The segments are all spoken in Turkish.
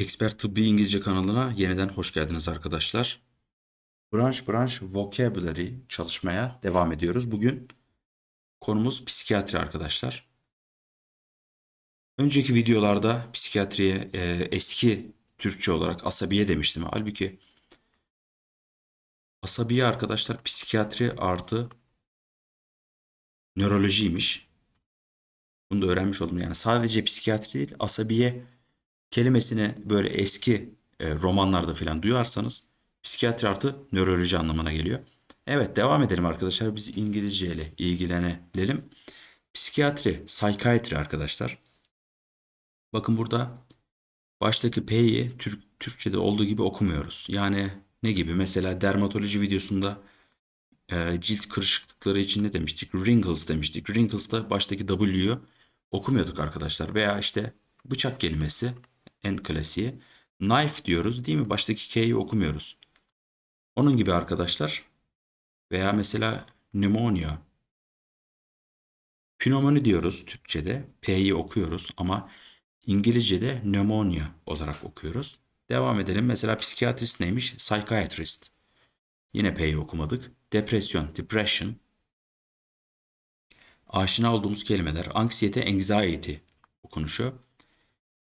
Expert Tıbbi İngilizce kanalına yeniden hoş geldiniz arkadaşlar. Branch branch vocabulary çalışmaya devam ediyoruz. Bugün konumuz psikiyatri arkadaşlar. Önceki videolarda psikiyatriye e, eski Türkçe olarak asabiye demiştim. Halbuki asabiye arkadaşlar psikiyatri artı nörolojiymiş. Bunu da öğrenmiş oldum. Yani sadece psikiyatri değil asabiye kelimesini böyle eski e, romanlarda falan duyarsanız psikiyatri artı nöroloji anlamına geliyor. Evet devam edelim arkadaşlar. Biz İngilizce ile ilgilenelim. Psikiyatri, psychiatry arkadaşlar. Bakın burada baştaki P'yi Türk, Türkçe'de olduğu gibi okumuyoruz. Yani ne gibi? Mesela dermatoloji videosunda e, cilt kırışıklıkları için ne demiştik? Wrinkles demiştik. Wrinkles'da baştaki W'yu okumuyorduk arkadaşlar. Veya işte bıçak kelimesi en klasiği. Knife diyoruz değil mi? Baştaki K'yi okumuyoruz. Onun gibi arkadaşlar. Veya mesela pneumonia. Pnömoni diyoruz Türkçe'de. P'yi okuyoruz ama İngilizce'de pneumonia olarak okuyoruz. Devam edelim. Mesela psikiyatrist neymiş? Psychiatrist. Yine P'yi okumadık. Depresyon, depression. Aşina olduğumuz kelimeler. Anksiyete, anxiety okunuşu.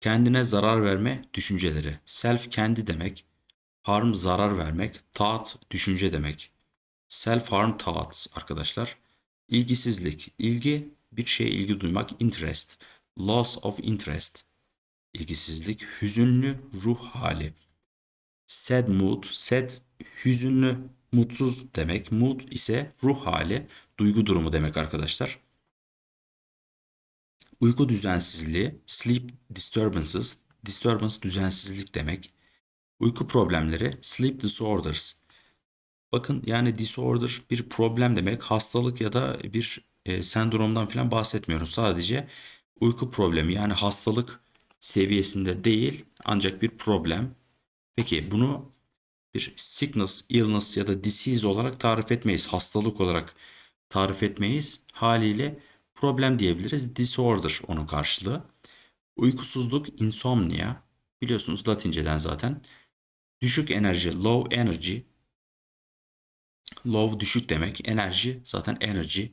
Kendine zarar verme düşünceleri. Self kendi demek. Harm zarar vermek. Thought düşünce demek. Self harm thoughts arkadaşlar. İlgisizlik. İlgi bir şeye ilgi duymak. Interest. Loss of interest. İlgisizlik. Hüzünlü ruh hali. Sad mood. Sad hüzünlü mutsuz demek. Mood ise ruh hali, duygu durumu demek arkadaşlar. Uyku düzensizliği, sleep disturbances, disturbance düzensizlik demek. Uyku problemleri, sleep disorders. Bakın yani disorder bir problem demek. Hastalık ya da bir e, sendromdan falan bahsetmiyoruz. Sadece uyku problemi yani hastalık seviyesinde değil ancak bir problem. Peki bunu bir sickness, illness ya da disease olarak tarif etmeyiz. Hastalık olarak tarif etmeyiz. Haliyle problem diyebiliriz. Disorder onun karşılığı. Uykusuzluk, insomnia. Biliyorsunuz Latinceden zaten. Düşük enerji, low energy. Low düşük demek. Enerji zaten energy.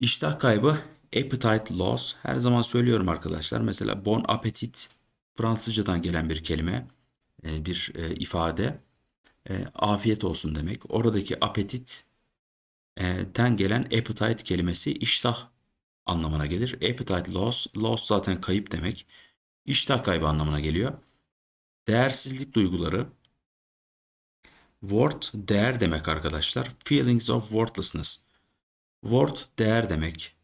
İştah kaybı, appetite loss. Her zaman söylüyorum arkadaşlar. Mesela bon appetit Fransızcadan gelen bir kelime, e, bir e, ifade. E, afiyet olsun demek. Oradaki apetit ten gelen appetite kelimesi iştah anlamına gelir. Appetite loss, loss zaten kayıp demek. İştah kaybı anlamına geliyor. Değersizlik duyguları. Worth değer demek arkadaşlar. Feelings of worthlessness. Worth değer demek.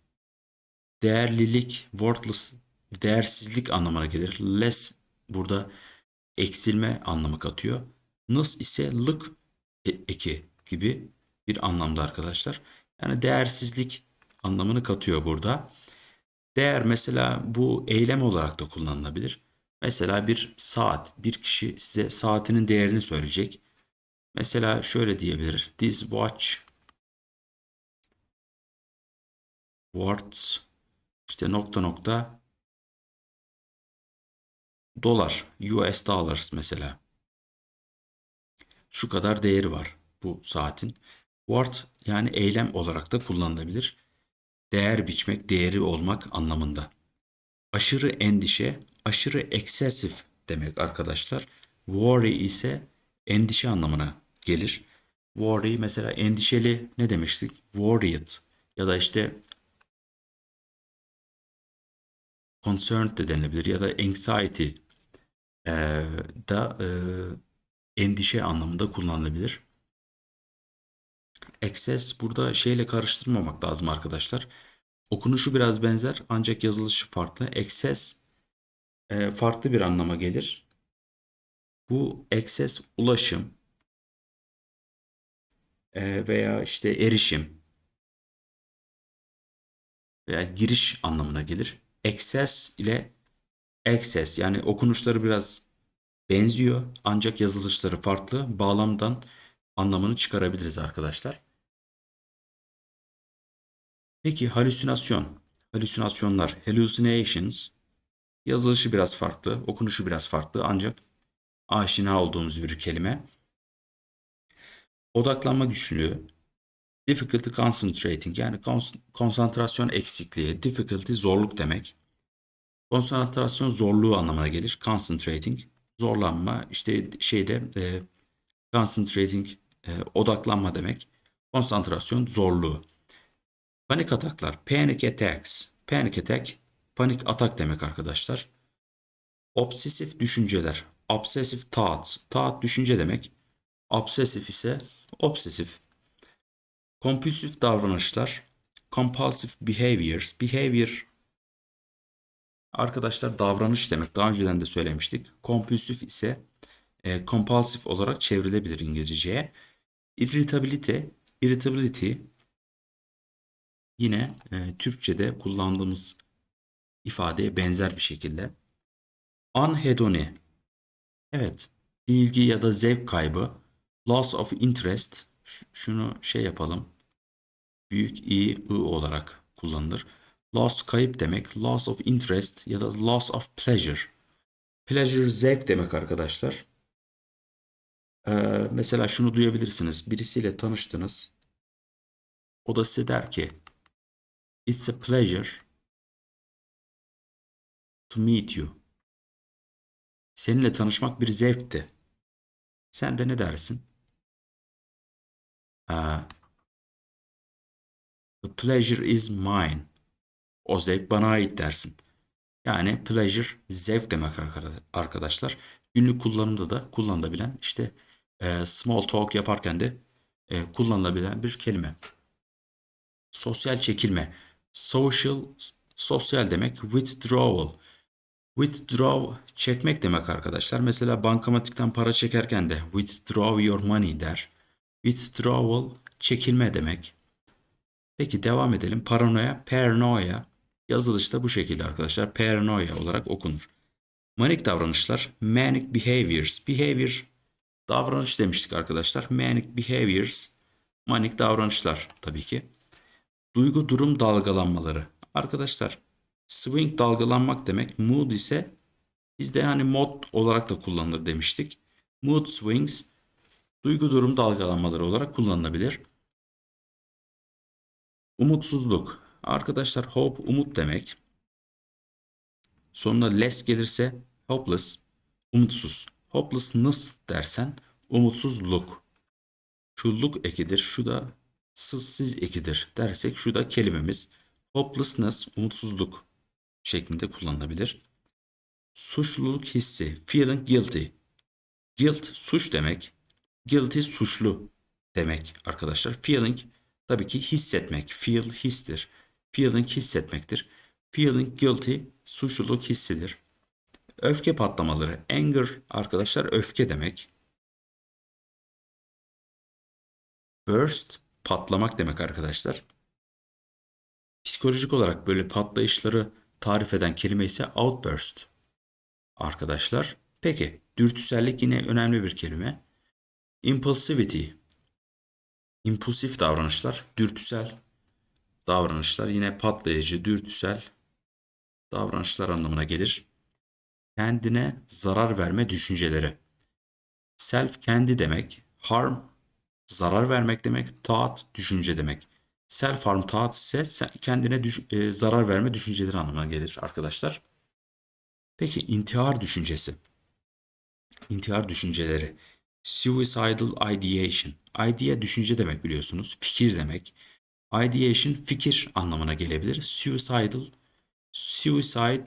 Değerlilik, worthless değersizlik anlamına gelir. Less burada eksilme anlamı katıyor. Nıs ise lık e- eki gibi bir anlamda arkadaşlar. Yani değersizlik anlamını katıyor burada. Değer mesela bu eylem olarak da kullanılabilir. Mesela bir saat, bir kişi size saatinin değerini söyleyecek. Mesela şöyle diyebilir. This watch worth işte nokta nokta dolar, US dollars mesela. Şu kadar değeri var bu saatin. Word yani eylem olarak da kullanılabilir. Değer biçmek, değeri olmak anlamında. Aşırı endişe, aşırı excessive demek arkadaşlar. Worry ise endişe anlamına gelir. Worry mesela endişeli ne demiştik? Worried ya da işte concerned de denilebilir ya da anxiety e, da e, endişe anlamında kullanılabilir. Excess burada şeyle karıştırmamak lazım arkadaşlar. Okunuşu biraz benzer ancak yazılışı farklı. Excess e, farklı bir anlama gelir. Bu excess ulaşım e, veya işte erişim veya giriş anlamına gelir. Excess ile access yani okunuşları biraz benziyor ancak yazılışları farklı. Bağlamdan anlamını çıkarabiliriz arkadaşlar. Peki halüsinasyon, halüsinasyonlar, hallucinations Yazılışı biraz farklı, okunuşu biraz farklı ancak aşina olduğumuz bir kelime. Odaklanma güçlüğü, difficulty concentrating yani kons- konsantrasyon eksikliği, difficulty zorluk demek. Konsantrasyon zorluğu anlamına gelir. Concentrating, zorlanma, işte şeyde e, concentrating, e, odaklanma demek. Konsantrasyon zorluğu. Panik ataklar, panic attacks. Panic attack, panik atak demek arkadaşlar. Obsesif düşünceler, obsessive thoughts. Thought düşünce demek. Obsesif ise obsesif. Kompulsif davranışlar, compulsive behaviors. Behavior arkadaşlar davranış demek. Daha önceden de söylemiştik. Kompulsif ise e, compulsive olarak çevrilebilir İngilizceye. Irritability, irritability yine e, Türkçe'de kullandığımız ifadeye benzer bir şekilde. Anhedoni. Evet, ilgi ya da zevk kaybı. Loss of interest. Şunu şey yapalım. Büyük i, ı olarak kullanılır. Loss kayıp demek. Loss of interest ya da loss of pleasure. Pleasure zevk demek arkadaşlar. Ee, mesela şunu duyabilirsiniz. Birisiyle tanıştınız. O da size der ki It's a pleasure to meet you. Seninle tanışmak bir zevkti. Sen de ne dersin? Aa, the pleasure is mine. O zevk bana ait dersin. Yani pleasure zevk demek arkada- arkadaşlar. Günlük kullanımda da kullanılabilen işte e, small talk yaparken de e, kullanılabilen bir kelime. Sosyal çekilme. Social, sosyal demek withdrawal. Withdraw çekmek demek arkadaşlar. Mesela bankamatikten para çekerken de withdraw your money der. Withdrawal çekilme demek. Peki devam edelim. Paranoya, paranoia. Yazılışta bu şekilde arkadaşlar. Paranoia olarak okunur. Manik davranışlar, manic behaviors. Behavior davranış demiştik arkadaşlar. Manic behaviors, manik davranışlar tabii ki. Duygu durum dalgalanmaları. Arkadaşlar swing dalgalanmak demek. Mood ise bizde yani mod olarak da kullanılır demiştik. Mood swings duygu durum dalgalanmaları olarak kullanılabilir. Umutsuzluk. Arkadaşlar hope umut demek. Sonuna less gelirse hopeless umutsuz. Hopelessness dersen umutsuzluk. Şu ekidir, şu da sızsız ekidir dersek şu da kelimemiz hopelessness, umutsuzluk şeklinde kullanılabilir. Suçluluk hissi, feeling guilty. Guilt suç demek. Guilty suçlu demek arkadaşlar. Feeling tabii ki hissetmek. Feel histir. Feeling hissetmektir. Feeling guilty suçluluk hissidir. Öfke patlamaları. Anger arkadaşlar öfke demek. Burst patlamak demek arkadaşlar. Psikolojik olarak böyle patlayışları tarif eden kelime ise outburst. Arkadaşlar, peki dürtüsellik yine önemli bir kelime. Impulsivity. İmpulsif davranışlar, dürtüsel davranışlar yine patlayıcı, dürtüsel davranışlar anlamına gelir. Kendine zarar verme düşünceleri. Self kendi demek, harm zarar vermek demek, thought düşünce demek. Self harm thought ise kendine düş- e, zarar verme düşünceleri anlamına gelir arkadaşlar. Peki intihar düşüncesi. İntihar düşünceleri. Suicidal ideation. Idea düşünce demek biliyorsunuz. Fikir demek. Ideation fikir anlamına gelebilir. Suicidal suicide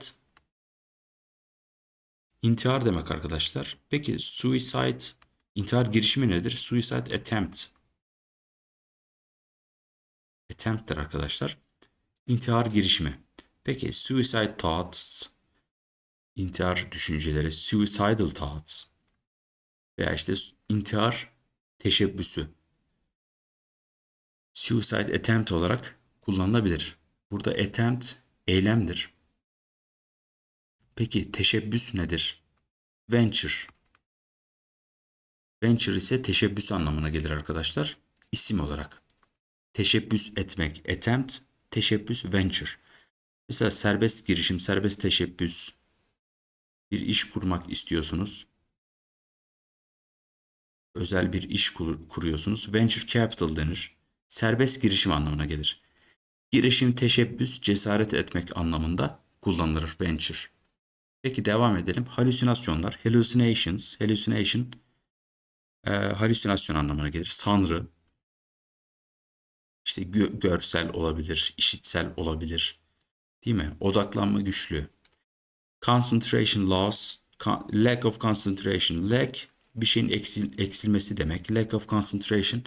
intihar demek arkadaşlar. Peki suicide intihar girişimi nedir? Suicide attempt. Attempt'tir arkadaşlar. İntihar girişimi. Peki suicide thoughts intihar düşünceleri, suicidal thoughts veya işte intihar teşebbüsü. Suicide attempt olarak kullanılabilir. Burada attempt eylemdir. Peki teşebbüs nedir? Venture. Venture ise teşebbüs anlamına gelir arkadaşlar. İsim olarak. Teşebbüs etmek, attempt, teşebbüs, venture. Mesela serbest girişim, serbest teşebbüs, bir iş kurmak istiyorsunuz. Özel bir iş kur- kuruyorsunuz. Venture capital denir. Serbest girişim anlamına gelir. Girişim, teşebbüs, cesaret etmek anlamında kullanılır venture. Peki devam edelim. Halüsinasyonlar, hallucinations, hallucination, e, halüsinasyon anlamına gelir. Sanrı, işte gö- görsel olabilir, işitsel olabilir. Değil mi? Odaklanma güçlüğü. Concentration loss, lack of concentration. Lack bir şeyin eksil, eksilmesi demek. Lack of concentration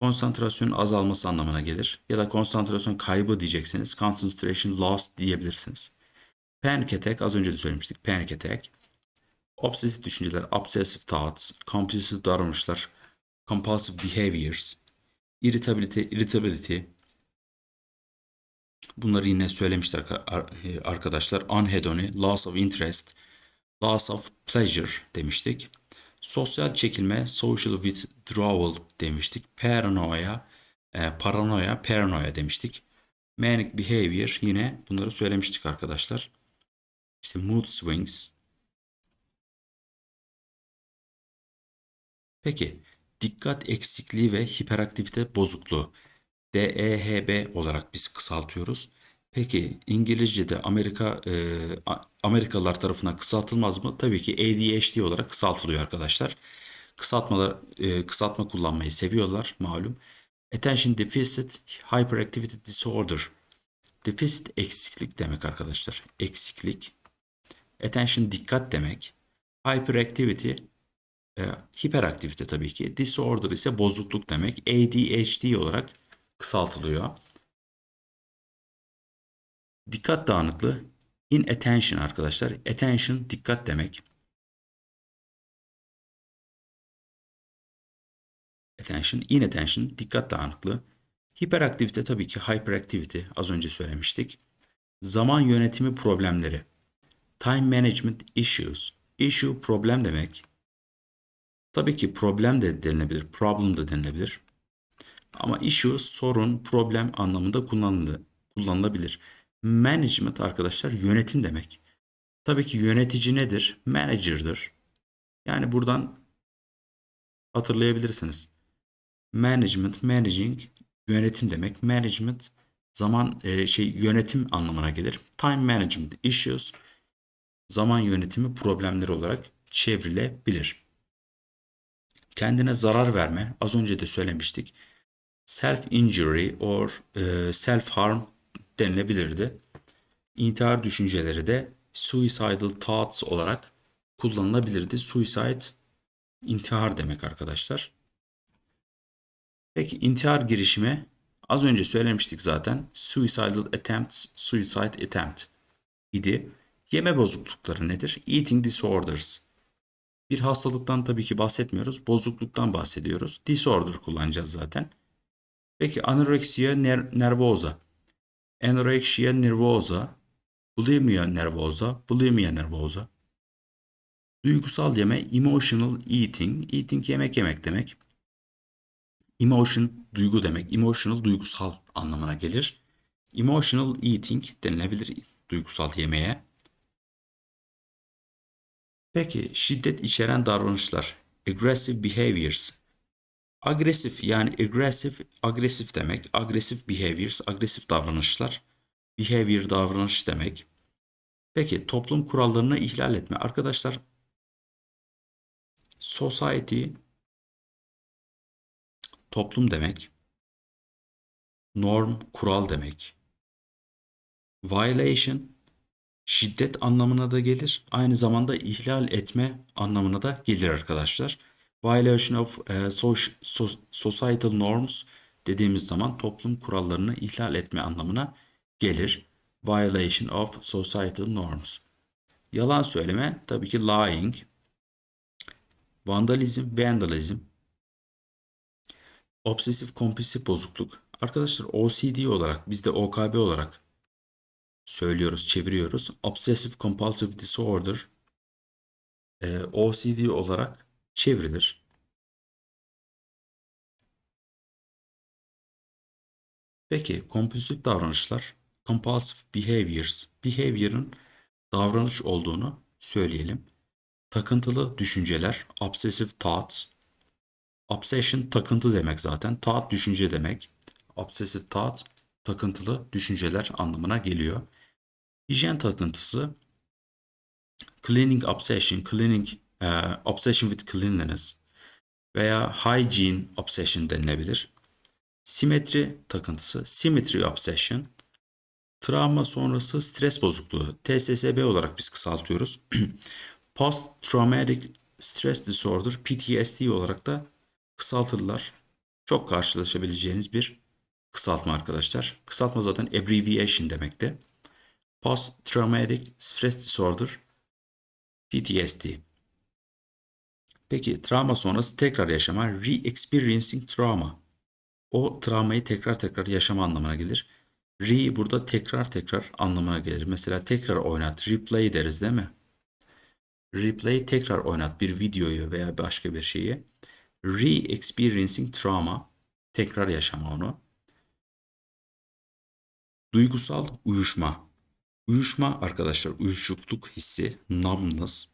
konsantrasyonun azalması anlamına gelir. Ya da konsantrasyon kaybı diyeceksiniz. Concentration loss diyebilirsiniz. Panic attack az önce de söylemiştik. Panic attack. Obsesif düşünceler, obsessive thoughts, compulsive davranışlar, compulsive behaviors, irritability, irritability. Bunları yine söylemişler ar- arkadaşlar. Unhedony, loss of interest, loss of pleasure demiştik. Sosyal çekilme, social withdrawal demiştik. Paranoia, e, paranoya, paranoia demiştik. Manic behavior yine bunları söylemiştik arkadaşlar. İşte mood swings. Peki dikkat eksikliği ve hiperaktivite bozukluğu. DEHB olarak biz kısaltıyoruz. Peki İngilizce'de Amerika e, Amerikalılar tarafından kısaltılmaz mı? Tabii ki ADHD olarak kısaltılıyor arkadaşlar. Kısaltmalar e, kısaltma kullanmayı seviyorlar malum. Attention Deficit Hyperactivity Disorder. Deficit eksiklik demek arkadaşlar. Eksiklik. Attention dikkat demek. Hyperactivity e, hiperaktivite tabii ki. Disorder ise bozukluk demek. ADHD olarak kısaltılıyor. Dikkat dağınıklığı inattention arkadaşlar. Attention dikkat demek. Attention, inattention dikkat dağınıklığı. Hiperaktivite tabii ki hyperactivity az önce söylemiştik. Zaman yönetimi problemleri. Time management issues. Issue problem demek. Tabii ki problem de denilebilir, problem de denilebilir. Ama issue sorun, problem anlamında kullanılabilir. Management arkadaşlar yönetim demek. Tabii ki yönetici nedir? Manager'dır. Yani buradan hatırlayabilirsiniz. Management, managing yönetim demek. Management zaman e, şey yönetim anlamına gelir. Time management issues zaman yönetimi problemleri olarak çevrilebilir. Kendine zarar verme az önce de söylemiştik. Self injury or e, self harm denilebilirdi. İntihar düşünceleri de suicidal thoughts olarak kullanılabilirdi. Suicide intihar demek arkadaşlar. Peki intihar girişimi az önce söylemiştik zaten. Suicidal attempts, suicide attempt idi. Yeme bozuklukları nedir? Eating disorders. Bir hastalıktan tabii ki bahsetmiyoruz. Bozukluktan bahsediyoruz. Disorder kullanacağız zaten. Peki anoreksiya ner nervosa. Anorexia nervosa. Bulimia nervosa. Bulimia nervosa. Duygusal yeme emotional eating. Eating yemek yemek demek. Emotion duygu demek. Emotional duygusal anlamına gelir. Emotional eating denilebilir duygusal yemeğe. Peki şiddet içeren davranışlar. Aggressive behaviors. Agresif yani agresif agresif demek. Agresif behaviors agresif davranışlar. Behavior davranış demek. Peki toplum kurallarını ihlal etme. Arkadaşlar society toplum demek. Norm kural demek. Violation şiddet anlamına da gelir. Aynı zamanda ihlal etme anlamına da gelir arkadaşlar. Violation of e, soc- so- societal norms dediğimiz zaman toplum kurallarını ihlal etme anlamına gelir. Violation of societal norms. Yalan söyleme tabii ki lying. Vandalizm, vandalizm. Obsesif kompulsif bozukluk. Arkadaşlar OCD olarak biz de OKB olarak söylüyoruz, çeviriyoruz. Obsessive Compulsive Disorder e, OCD olarak çevrilir. Peki kompulsif davranışlar, compulsive behaviors, behavior'ın davranış olduğunu söyleyelim. Takıntılı düşünceler, obsessive thoughts. Obsession takıntı demek zaten. Thought düşünce demek. Obsessive thought takıntılı düşünceler anlamına geliyor. Hijyen takıntısı cleaning obsession, cleaning e, obsession with cleanliness veya hygiene obsession denilebilir. Simetri takıntısı, symmetry obsession. Travma sonrası stres bozukluğu, TSSB olarak biz kısaltıyoruz. Post Traumatic Stress Disorder, PTSD olarak da kısaltırlar. Çok karşılaşabileceğiniz bir kısaltma arkadaşlar. Kısaltma zaten abbreviation demekti. Post Traumatic Stress Disorder, PTSD. Peki travma sonrası tekrar yaşama, re-experiencing trauma. O travmayı tekrar tekrar yaşama anlamına gelir. Re burada tekrar tekrar anlamına gelir. Mesela tekrar oynat, replay deriz değil mi? Replay tekrar oynat bir videoyu veya başka bir şeyi. Re-experiencing trauma, tekrar yaşama onu. Duygusal uyuşma. Uyuşma arkadaşlar uyuşukluk hissi, numbness.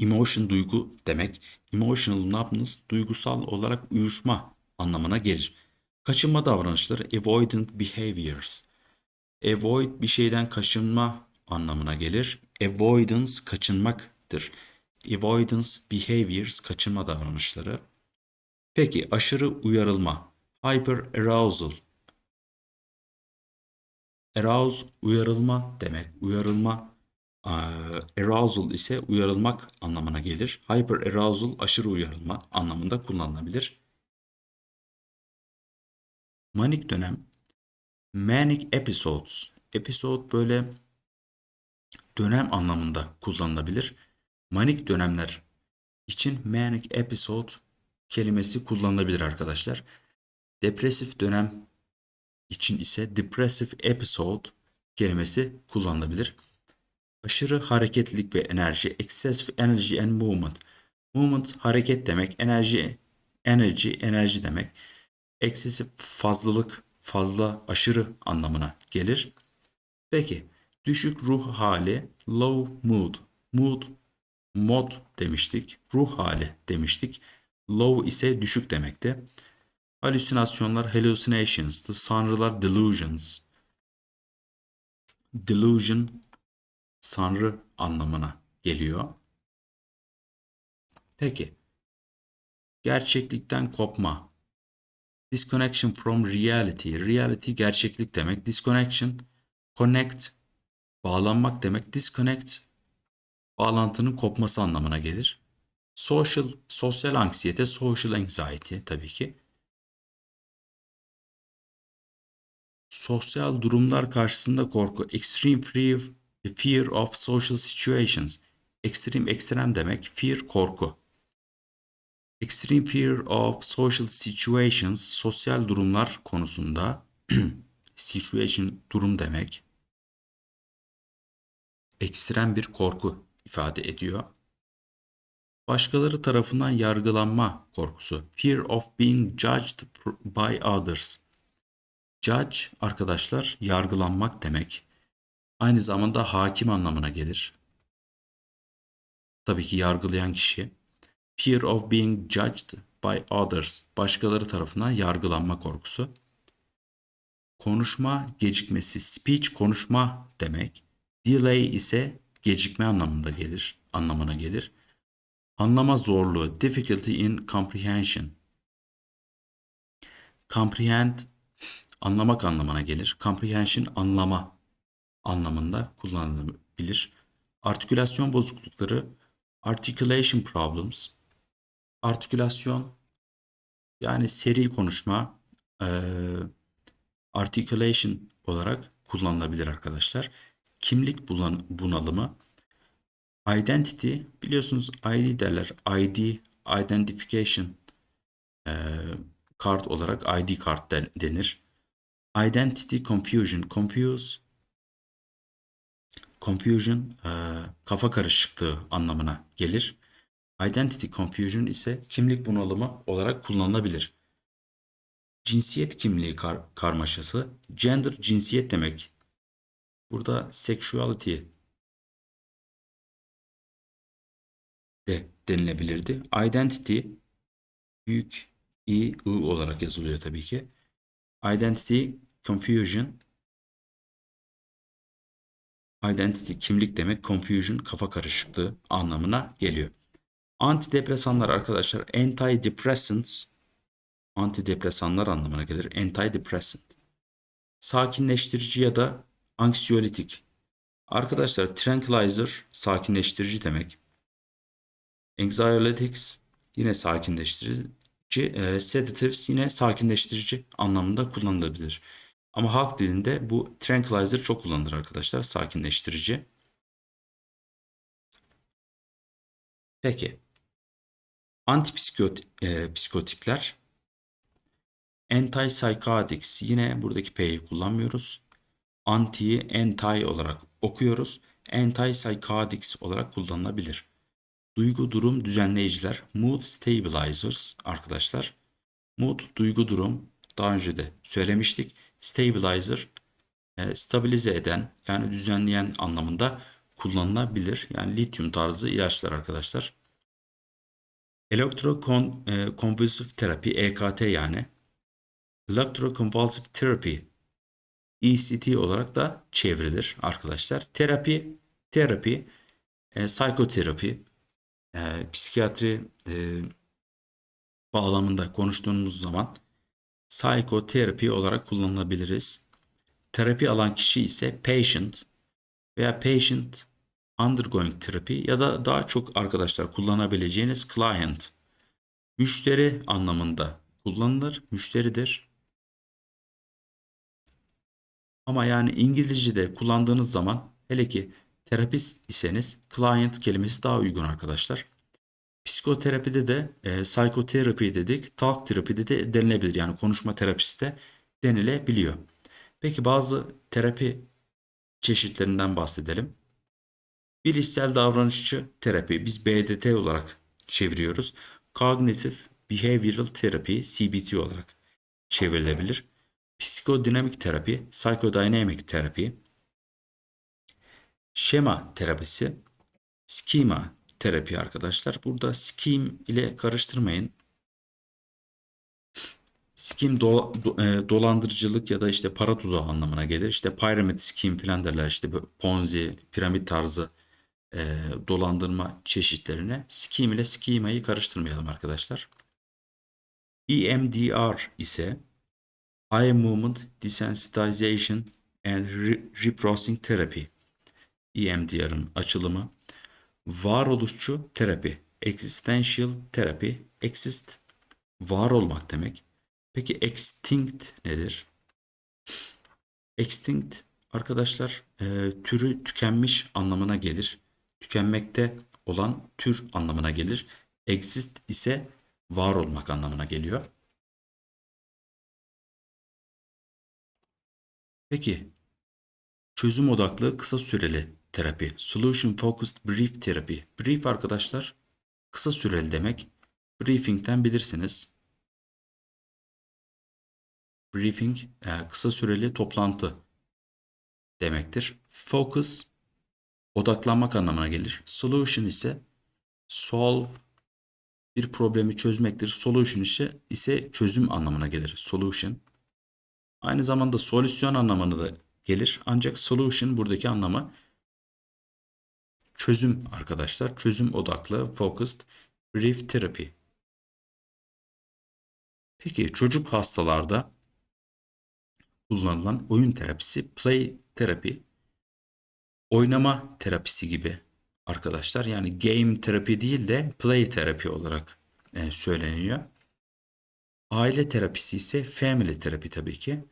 Emotion duygu demek. Emotional numbness duygusal olarak uyuşma anlamına gelir. Kaçınma davranışları avoidant behaviors. Avoid bir şeyden kaçınma anlamına gelir. Avoidance kaçınmaktır. Avoidance behaviors kaçınma davranışları. Peki aşırı uyarılma. Hyper arousal. Arouse uyarılma demek. Uyarılma arousal ise uyarılmak anlamına gelir. Hyper arousal aşırı uyarılma anlamında kullanılabilir. Manik dönem manic episodes. Episode böyle dönem anlamında kullanılabilir. Manik dönemler için manic episode kelimesi kullanılabilir arkadaşlar. Depresif dönem için ise depressive episode kelimesi kullanılabilir. Aşırı hareketlilik ve enerji, excessive energy and movement. Movement hareket demek, enerji enerji enerji demek. Excessive fazlalık, fazla, aşırı anlamına gelir. Peki, düşük ruh hali, low mood. Mood, mod demiştik. Ruh hali demiştik. Low ise düşük demekti. Halüsinasyonlar hallucinations'tı. Sanrılar delusions. Delusion sanrı anlamına geliyor. Peki. Gerçeklikten kopma. Disconnection from reality. Reality gerçeklik demek. Disconnection, connect, bağlanmak demek. Disconnect, bağlantının kopması anlamına gelir. Social, sosyal anksiyete, social anxiety tabii ki. Sosyal durumlar karşısında korku. Extreme fear, fear of social situations. Extreme, ekstrem demek. Fear, korku. Extreme fear of social situations. Sosyal durumlar konusunda. Situation, durum demek. Ekstrem bir korku ifade ediyor. Başkaları tarafından yargılanma korkusu. Fear of being judged by others. Judge arkadaşlar yargılanmak demek. Aynı zamanda hakim anlamına gelir. Tabii ki yargılayan kişi. Fear of being judged by others. Başkaları tarafından yargılanma korkusu. Konuşma gecikmesi. Speech konuşma demek. Delay ise gecikme anlamında gelir, anlamına gelir. Anlama zorluğu. Difficulty in comprehension. Comprehend anlamak anlamına gelir. Comprehension anlama anlamında kullanılabilir. Artikülasyon bozuklukları articulation problems. Artikülasyon yani seri konuşma articulation olarak kullanılabilir arkadaşlar. Kimlik bunalımı identity biliyorsunuz ID derler. ID identification eee kart olarak ID kart den- denir. Identity confusion, confuse, confusion e, kafa karışıklığı anlamına gelir. Identity confusion ise kimlik bunalımı olarak kullanılabilir. Cinsiyet kimliği kar karmaşası, gender cinsiyet demek. Burada sexuality de denilebilirdi. Identity büyük i, i olarak yazılıyor tabii ki. Identity confusion Identity kimlik demek, confusion kafa karışıklığı anlamına geliyor. Antidepresanlar arkadaşlar antidepressants antidepresanlar anlamına gelir. Antidepressant. Sakinleştirici ya da anksiyolitik. Arkadaşlar tranquilizer sakinleştirici demek. Anxiolytics yine sakinleştirici. E, sedatives yine sakinleştirici anlamında kullanılabilir. Ama halk dilinde bu tranquilizer çok kullanılır arkadaşlar. Sakinleştirici. Peki. Antipsikotikler Antipsychotics yine buradaki P'yi kullanmıyoruz. Anti'yi anti olarak okuyoruz. Antipsychotics olarak kullanılabilir. Duygu durum düzenleyiciler, mood stabilizers arkadaşlar. Mood duygu durum daha önce de söylemiştik. Stabilizer e, stabilize eden yani düzenleyen anlamında kullanılabilir. Yani lityum tarzı ilaçlar arkadaşlar. Elektrokonvulsif terapi EKT yani Electroconvulsive Therapy ECT olarak da çevrilir arkadaşlar. Terapi, terapi, e, psikoterapi, e, psikiyatri e, bağlamında konuştuğumuz zaman psikoterapi olarak kullanılabiliriz. Terapi alan kişi ise patient veya patient undergoing therapy ya da daha çok arkadaşlar kullanabileceğiniz client. Müşteri anlamında kullanılır. Müşteridir. Ama yani İngilizce'de kullandığınız zaman hele ki terapist iseniz client kelimesi daha uygun arkadaşlar. Psikoterapide de e, psikoterapi dedik, talk terapide de denilebilir. Yani konuşma terapisi de denilebiliyor. Peki bazı terapi çeşitlerinden bahsedelim. Bilişsel davranışçı terapi biz BDT olarak çeviriyoruz. Cognitive Behavioral Therapy CBT olarak çevrilebilir. Psikodinamik terapi, psychodynamic terapi, şema terapisi, schema terapi arkadaşlar. Burada scheme ile karıştırmayın. Scheme do, do, e, dolandırıcılık ya da işte para tuzağı anlamına gelir. İşte pyramid scheme filan derler. İşte ponzi, piramit tarzı e, dolandırma çeşitlerine. Scheme ile schema'yı karıştırmayalım arkadaşlar. EMDR ise Eye Movement Desensitization and Reprocessing Therapy. EMDR'ın açılımı varoluşçu terapi, existential terapi, exist var olmak demek. Peki extinct nedir? Extinct arkadaşlar e, türü tükenmiş anlamına gelir. Tükenmekte olan tür anlamına gelir. Exist ise var olmak anlamına geliyor. Peki çözüm odaklı kısa süreli terapi. Solution Focused Brief Therapy. Brief arkadaşlar kısa süreli demek. Briefing'den bilirsiniz. Briefing e, kısa süreli toplantı demektir. Focus odaklanmak anlamına gelir. Solution ise solve bir problemi çözmektir. Solution ise, ise çözüm anlamına gelir. Solution. Aynı zamanda solüsyon anlamına da gelir. Ancak solution buradaki anlamı çözüm arkadaşlar. Çözüm odaklı focused brief therapy. Peki çocuk hastalarda kullanılan oyun terapisi play terapi oynama terapisi gibi arkadaşlar. Yani game terapi değil de play terapi olarak e, söyleniyor. Aile terapisi ise family terapi tabii ki.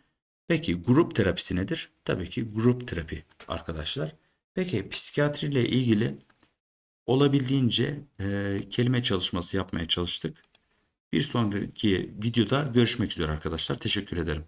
Peki grup terapisi nedir? Tabii ki grup terapi arkadaşlar. Peki psikiyatri ile ilgili olabildiğince e, kelime çalışması yapmaya çalıştık. Bir sonraki videoda görüşmek üzere arkadaşlar. Teşekkür ederim.